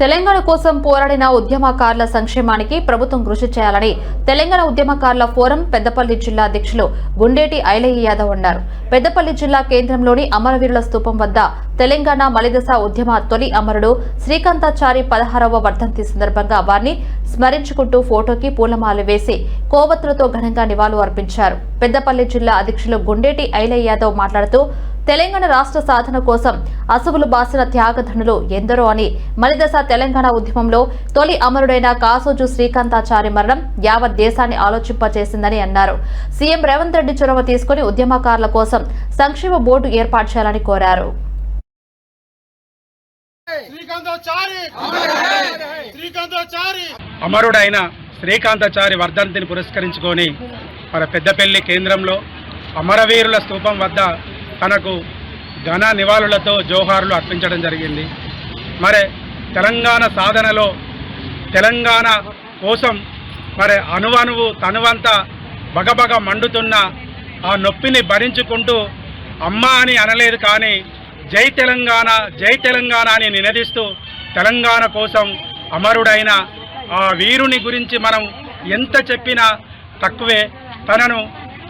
తెలంగాణ కోసం పోరాడిన ఉద్యమకారుల సంక్షేమానికి ప్రభుత్వం కృషి చేయాలని తెలంగాణ ఉద్యమకారుల ఫోరం పెద్దపల్లి జిల్లా అధ్యక్షులు గుండేటి ఐలయ్య యాదవ్ అన్నారు. పెద్దపల్లి జిల్లా కేంద్రంలోని అమరవీరుల స్థూపం వద్ద తెలంగాణ మలిదశ ఉద్యమ తొలి అమరుడు శ్రీకాంతాచారి పదహారవ వర్ధంతి సందర్భంగా వారిని స్మరించుకుంటూ ఫోటోకి పూలమాల వేసి కోవత్తులతో ఘనంగా నివాళులు అర్పించారు. పెద్దపల్లి జిల్లా అధ్యక్షులు గుండేటి ఐలయ్య యాదవ్ మాట్లాడుతూ తెలంగాణ రాష్ట్ర సాధన కోసం అసువులు బాసిన త్యాగధనులు ఎందరో అని మలిదశ తెలంగాణ ఉద్యమంలో తొలి అమరుడైన కాసోజు శ్రీకాంతాచారి మరణం యావత్ దేశాన్ని ఆలోచింపచేసిందని అన్నారు. సీఎం రేవంత్ రెడ్డి చొరవ తీసుకుని ఉద్యమకారుల కోసం సంక్షేమ బోర్డు ఏర్పాటు చేయాలని కోరారు. శ్రీకాంతాచారి! శ్రీకాంతాచారి! అమరుడైన శ్రీకాంతాచారి వర్ధంతిని పురస్కరించుకొని మన పెద్దపల్లి కేంద్రంలో అమరవీరుల స్తూపం వద్ద తనకు ఘన నివాళులతో జోహార్లు అర్పించడం జరిగింది. మరి తెలంగాణ సాధనలో తెలంగాణ కోసం మరి అణువణువు తనువంతా బగబగ మండుతున్న ఆ నొప్పిని భరించుకుంటూ అమ్మ అని అనలేదు కానీ జై తెలంగాణ జై తెలంగాణ అని నినదిస్తూ తెలంగాణ కోసం అమరుడైన ఆ వీరుని గురించి మనం ఎంత చెప్పినా తక్కువే. తనను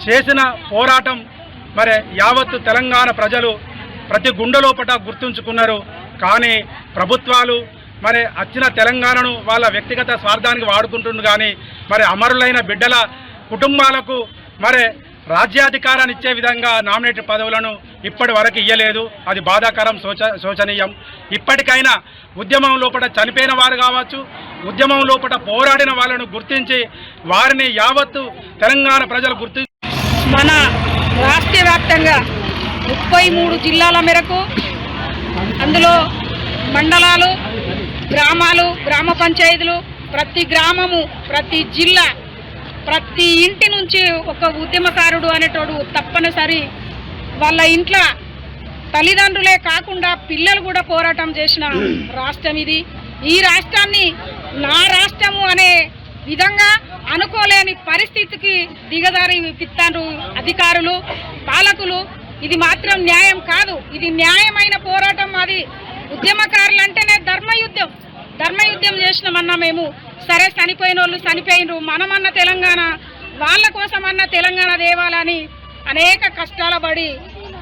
చేసిన పోరాటం మరి యావత్తు తెలంగాణ ప్రజలు ప్రతి గుండెలోపట గుర్తుంచుకున్నారు. కానీ ప్రభుత్వాలు మరి వచ్చిన తెలంగాణను వాళ్ళ వ్యక్తిగత స్వార్థానికి వాడుకుంటుంది కానీ మరి అమరులైన బిడ్డల కుటుంబాలకు మరి రాజ్యాధికారాన్ని ఇచ్చే విధంగా నామినేటెడ్ పదవులను ఇప్పటి వరకు ఇయ్యలేదు. అది బాధాకరం శోచ శోచనీయం. ఇప్పటికైనా ఉద్యమం లోపల చనిపోయిన వారు కావచ్చు ఉద్యమం లోపల పోరాడిన వాళ్ళను గుర్తించి వారిని యావత్తు తెలంగాణ ప్రజలు గుర్తి మన రాష్ట్ర వ్యాప్తంగా ముప్పై మూడు జిల్లాల మేరకు అందులో మండలాలు గ్రామాలు గ్రామ పంచాయతీలు ప్రతి గ్రామము ప్రతి జిల్లా ప్రతి ఇంటి నుంచి ఒక ఉద్యమకారుడు అనేటోడు తప్పనిసరి వాళ్ళ ఇంట్లో తల్లిదండ్రులే కాకుండా పిల్లలు కూడా పోరాటం చేసిన రాష్ట్రం ఇది. ఈ రాష్ట్రాన్ని నా రాష్ట్రము అనే విధంగా అనుకోలేని పరిస్థితికి దిగదారి పిత్తారు అధికారులు పాలకులు. ఇది మాత్రం న్యాయం కాదు. ఇది న్యాయమైన పోరాటం అది. ఉద్యమకారులు అంటేనే ధర్మయుద్ధం. ధర్మయుద్ధం చేసినామన్నా మేము. సరే చనిపోయిన వాళ్ళు చనిపోయినరు. మనమన్న తెలంగాణ వాళ్ళ కోసమన్న తెలంగాణ దేవాలని అనేక కష్టాల పడి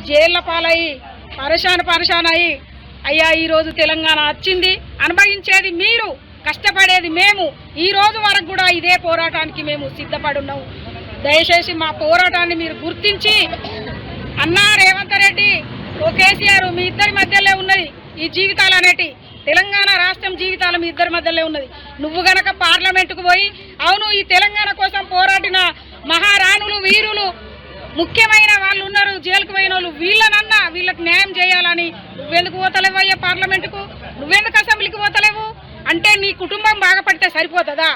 జైళ్ళ పాలయ్యి పరశాన పరశానయ్యి అయ్యి అయ్యా ఈరోజు తెలంగాణ వచ్చింది. అనుభవించేది మీరు. కష్టపడేది మేము. ఈ రోజు వరకు కూడా ఇదే పోరాటానికి మేము సిద్ధపడి ఉన్నాము దయచేసి మా పోరాటాన్ని మీరు గుర్తించి అన్నా రేవంత్ రెడ్డి ఓ కేసీఆర్ మీ ఇద్దరి మధ్యలో ఉన్నది ఈ జీవితాలు అనేటి. తెలంగాణ రాష్ట్రం జీవితాలు మీ ఇద్దరి మధ్యలో ఉన్నది. నువ్వు గనక పార్లమెంటుకు పోయి అవును ఈ తెలంగాణ కోసం పోరాడిన మహారాణులు వీరులు ముఖ్యమైన వాళ్ళు ఉన్నారు జైలుకు పోయిన వాళ్ళు. వీళ్ళనన్నా వీళ్ళకి న్యాయం చేయాలని నువ్వెందుకు పోతలేవు అయ్యా పార్లమెంటుకు? నువ్వెందుకు అసెంబ్లీకి పోతలేవు? అంటే నీ కుటుంబం బాగుపడితే సరిపోతుందా?